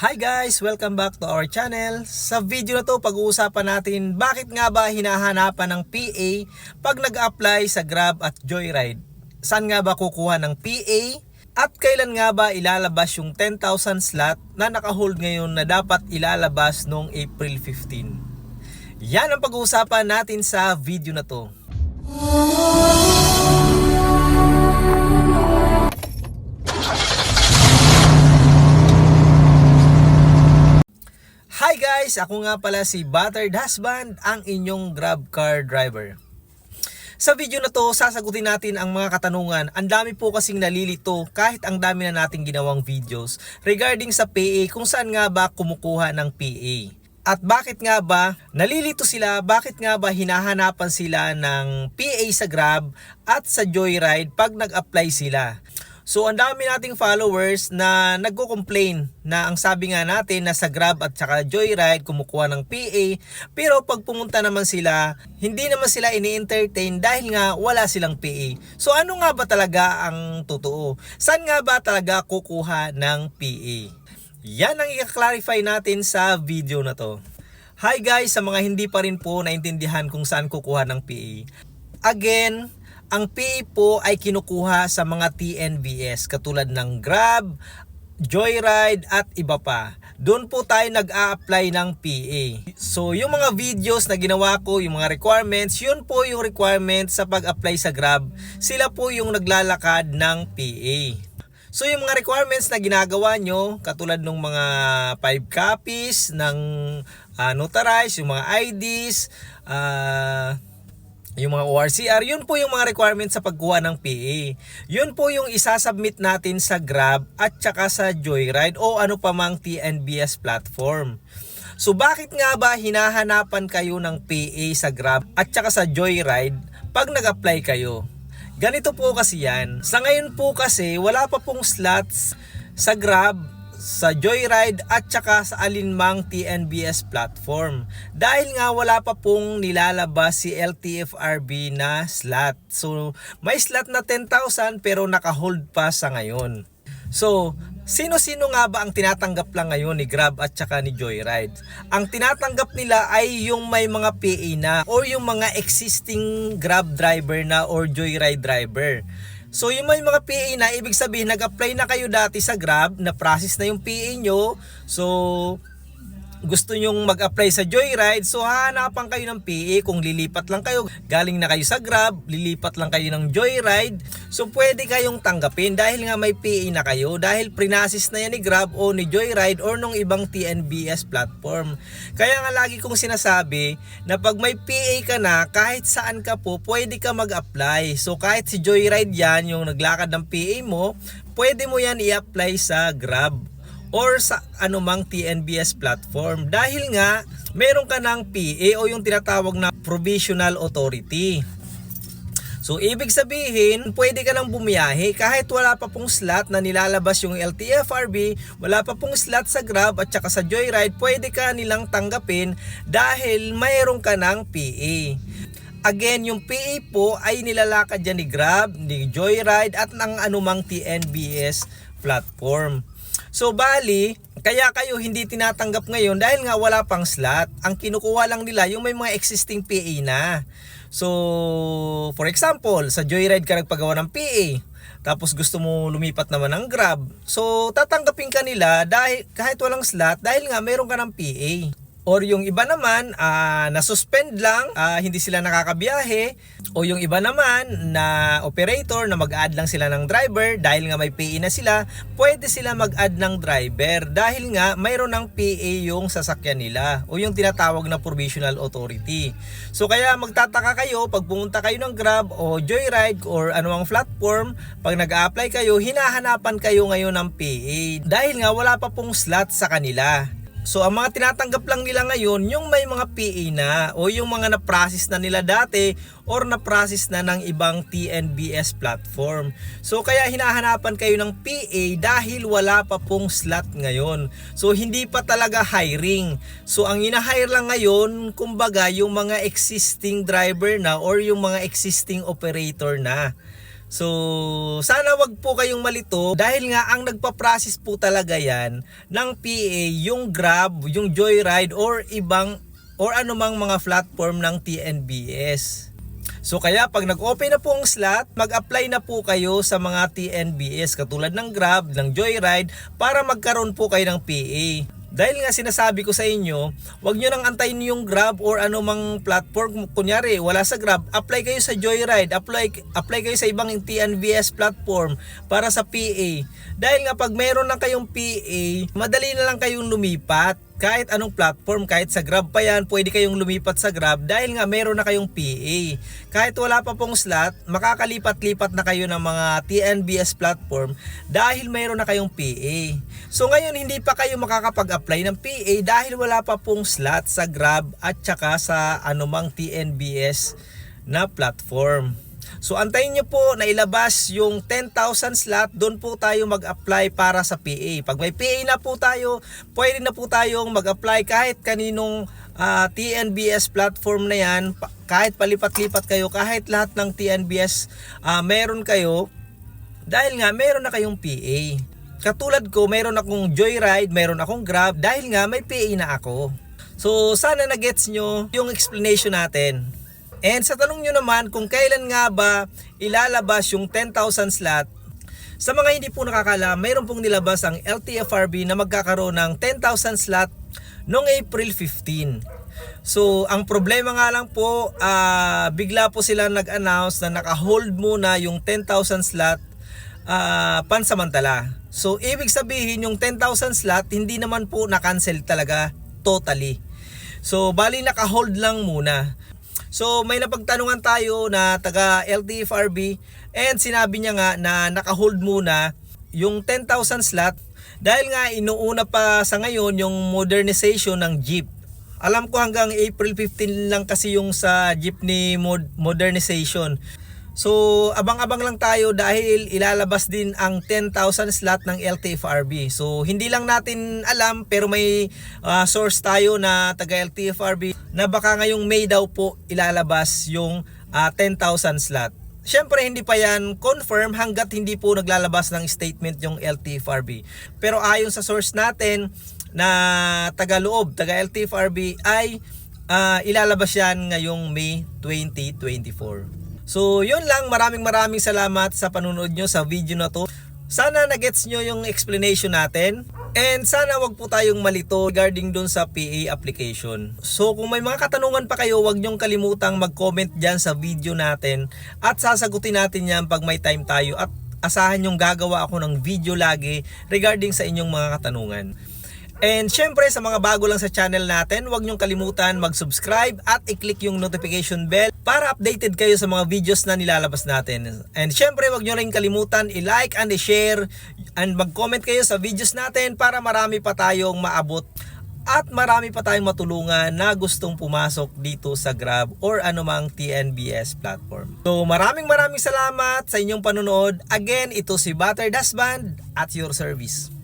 Hi guys! Welcome back to our channel. Sa video na to, pag-uusapan natin bakit nga ba hinahanapan ng PA pag nag-apply sa Grab at Joyride. Saan nga ba kukuha ng PA? At kailan nga ba ilalabas yung 10,000 slot na nakahold ngayon na dapat ilalabas noong April 15? Yan ang pag-uusapan natin sa video na to. Hi guys! Ako nga pala si Battered Husband, ang inyong Grab car driver. Sa video na to, sasagutin natin ang mga katanungan. Ang dami po kasing nalilito kahit ang dami na nating ginawang videos regarding sa PA kung saan nga ba kumukuha ng PA. At bakit nga ba nalilito sila, bakit nga ba hinahanapan sila ng PA sa Grab at sa Joyride pag nag-apply sila. So ang dami nating followers na nagko-complain na ang sabi nga natin na sa Grab at saka Joyride kumukuha ng PA pero pag pumunta naman sila hindi naman sila ini-entertain dahil nga wala silang PA. So ano nga ba talaga ang totoo? Saan nga ba talaga kukuha ng PA? Yan ang i-clarify natin sa video na to. Hi guys sa mga hindi pa rin po naintindihan kung saan kukuha ng PA. Again, ang PA po ay kinukuha sa mga TNVS katulad ng Grab, Joyride at iba pa. Doon po tayo nag-a-apply ng PA. So yung mga videos na ginawa ko, yung mga requirements, yun po yung requirements sa pag-apply sa Grab. Sila po yung naglalakad ng PA. So yung mga requirements na ginagawa nyo, katulad ng mga 5 copies ng uh, notarized, yung mga IDs, uh, yung mga ORCR, yun po yung mga requirements sa pagkuha ng PA. Yun po yung isasubmit natin sa Grab at saka sa Joyride o ano pa mang TNBS platform. So bakit nga ba hinahanapan kayo ng PA sa Grab at saka sa Joyride pag nag-apply kayo? Ganito po kasi yan. Sa ngayon po kasi wala pa pong slots sa Grab sa Joyride at saka sa alinmang TNBS platform. Dahil nga wala pa pong nilalabas si LTFRB na slot. So may slot na 10,000 pero naka-hold pa sa ngayon. So, sino-sino nga ba ang tinatanggap lang ngayon ni Grab at saka ni Joyride? Ang tinatanggap nila ay yung may mga PA na or yung mga existing Grab driver na or Joyride driver. So yung may mga PA na, ibig sabihin nag-apply na kayo dati sa Grab, na process na yung PA nyo. So gusto nyong mag-apply sa Joyride, so hahanapan kayo ng PA kung lilipat lang kayo. Galing na kayo sa Grab, lilipat lang kayo ng Joyride. So pwede kayong tanggapin dahil nga may PA na kayo. Dahil prinasis na yan ni Grab o ni Joyride or nung ibang TNBS platform. Kaya nga lagi kong sinasabi na pag may PA ka na, kahit saan ka po, pwede ka mag-apply. So kahit si Joyride yan, yung naglakad ng PA mo, pwede mo yan i-apply sa Grab or sa anumang TNBS platform dahil nga meron ka ng PA o yung tinatawag na provisional authority. So ibig sabihin, pwede ka nang bumiyahe kahit wala pa pong slot na nilalabas yung LTFRB, wala pa pong slot sa Grab at saka sa Joyride, pwede ka nilang tanggapin dahil mayroon ka ng PA. Again, yung PA po ay nilalakad dyan ni Grab, ni Joyride at ng anumang TNBS platform. So bali, kaya kayo hindi tinatanggap ngayon dahil nga wala pang slot. Ang kinukuha lang nila yung may mga existing PA na. So, for example, sa Joyride ka nagpagawa ng PA. Tapos gusto mo lumipat naman ng Grab. So, tatanggapin ka nila dahil kahit walang slot dahil nga meron ka ng PA. Or yung iba naman, uh, na-suspend lang, uh, hindi sila nakakabiyahe. O yung iba naman, na operator, na mag-add lang sila ng driver dahil nga may PA na sila, pwede sila mag-add ng driver dahil nga mayroon ng PA yung sasakyan nila o yung tinatawag na provisional authority. So kaya magtataka kayo pag pumunta kayo ng Grab o Joyride or anumang platform, pag nag-apply kayo, hinahanapan kayo ngayon ng PA dahil nga wala pa pong slot sa kanila. So ang mga tinatanggap lang nila ngayon yung may mga PA na o yung mga na-process na nila dati or na-process na ng ibang TNBS platform. So kaya hinahanapan kayo ng PA dahil wala pa pong slot ngayon. So hindi pa talaga hiring. So ang ina-hire lang ngayon kumbaga yung mga existing driver na or yung mga existing operator na. So, sana wag po kayong malito dahil nga ang nagpa-process po talaga yan ng PA yung Grab, yung Joyride or ibang or anumang mga platform ng TNBS. So kaya pag nag-open na po ang slot, mag-apply na po kayo sa mga TNBS katulad ng Grab, ng Joyride para magkaroon po kayo ng PA. Dahil nga sinasabi ko sa inyo, wag nyo nang antayin yung Grab or anumang platform. Kunyari, wala sa Grab, apply kayo sa Joyride, apply, apply kayo sa ibang TNBS platform para sa PA. Dahil nga pag meron na kayong PA, madali na lang kayong lumipat kahit anong platform, kahit sa Grab pa yan, pwede kayong lumipat sa Grab dahil nga meron na kayong PA. Kahit wala pa pong slot, makakalipat-lipat na kayo ng mga TNBS platform dahil meron na kayong PA. So ngayon, hindi pa kayo makakapag-apply ng PA dahil wala pa pong slot sa Grab at saka sa anumang TNBS na platform. So antayin nyo po na ilabas yung 10,000 slot, doon po tayo mag-apply para sa PA. Pag may PA na po tayo, pwede na po tayong mag-apply kahit kaninong ah, TNBS platform na yan, kahit palipat-lipat kayo, kahit lahat ng TNBS ah, meron kayo, dahil nga meron na kayong PA. Katulad ko, meron akong Joyride, meron akong Grab, dahil nga may PA na ako. So sana na-gets nyo yung explanation natin. And sa tanong nyo naman kung kailan nga ba ilalabas yung 10,000 slot, sa mga hindi po nakakala, mayroon pong nilabas ang LTFRB na magkakaroon ng 10,000 slot noong April 15. So, ang problema nga lang po, ah, bigla po sila nag-announce na naka-hold muna yung 10,000 slot ah, pansamantala. So, ibig sabihin yung 10,000 slot, hindi naman po na-cancel talaga totally. So, bali naka-hold lang muna. So, may napagtanungan tayo na taga LTFRB and sinabi niya nga na naka-hold muna yung 10,000 slot dahil nga inuuna pa sa ngayon yung modernization ng Jeep. Alam ko hanggang April 15 lang kasi yung sa jeepney mod- modernization. So, abang-abang lang tayo dahil ilalabas din ang 10,000 slot ng LTFRB. So, hindi lang natin alam pero may ah, source tayo na taga LTFRB na baka ngayong May daw po ilalabas yung ah, 10,000 slot. Siyempre hindi pa yan confirm hanggat hindi po naglalabas ng statement yung LTFRB. Pero ayon sa source natin na taga loob, taga LTFRB ay ah, ilalabas yan ngayong May 2024. So, yun lang. Maraming maraming salamat sa panunod nyo sa video na to. Sana nagets nyo yung explanation natin. And sana wag po tayong malito regarding dun sa PA application. So kung may mga katanungan pa kayo, wag nyong kalimutang mag-comment dyan sa video natin. At sasagutin natin yan pag may time tayo. At asahan yung gagawa ako ng video lagi regarding sa inyong mga katanungan. And syempre sa mga bago lang sa channel natin, huwag niyong kalimutan mag-subscribe at i-click yung notification bell para updated kayo sa mga videos na nilalabas natin. And syempre huwag niyo rin kalimutan i-like and i-share and mag-comment kayo sa videos natin para marami pa tayong maabot at marami pa tayong matulungan na gustong pumasok dito sa Grab or anumang TNBS platform. So maraming maraming salamat sa inyong panonood. Again, ito si Butter Dasband at your service.